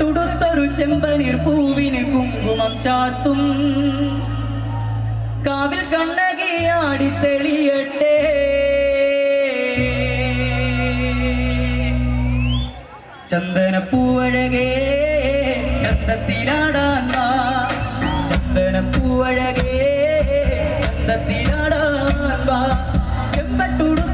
ചെമ്പട്ടുടുത്തൊരു ചെമ്പനിർ പൂവിന് കുങ്കുമം ചാത്തും കാവിൽ കണ്ണകിയാടി തെളിയട്ടെ. ചന്ദനപ്പൂവഴകേ ചന്തത്തിലാടാൻ വാ ചന്ദനപ്പൂവഴകേ ചന്തത്തിലാടാൻ വാ ചെമ്പട്ടുടുത്തൊരു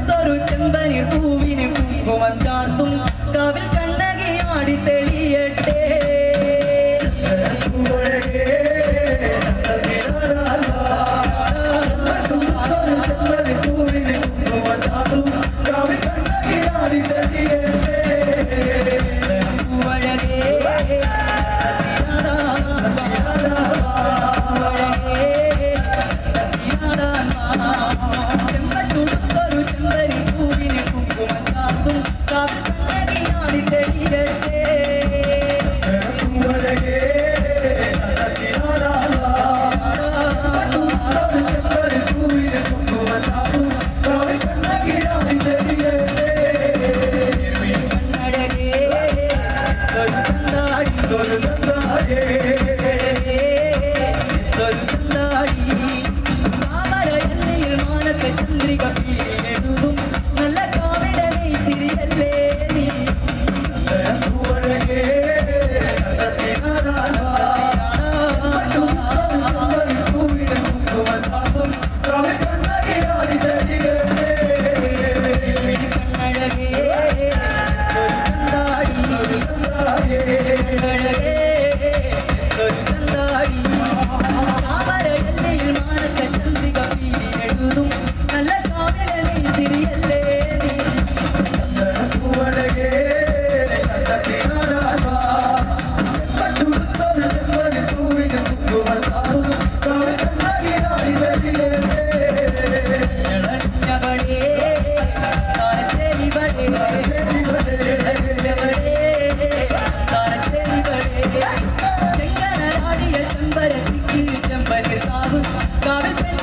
yeah. Love it.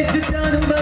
It's a done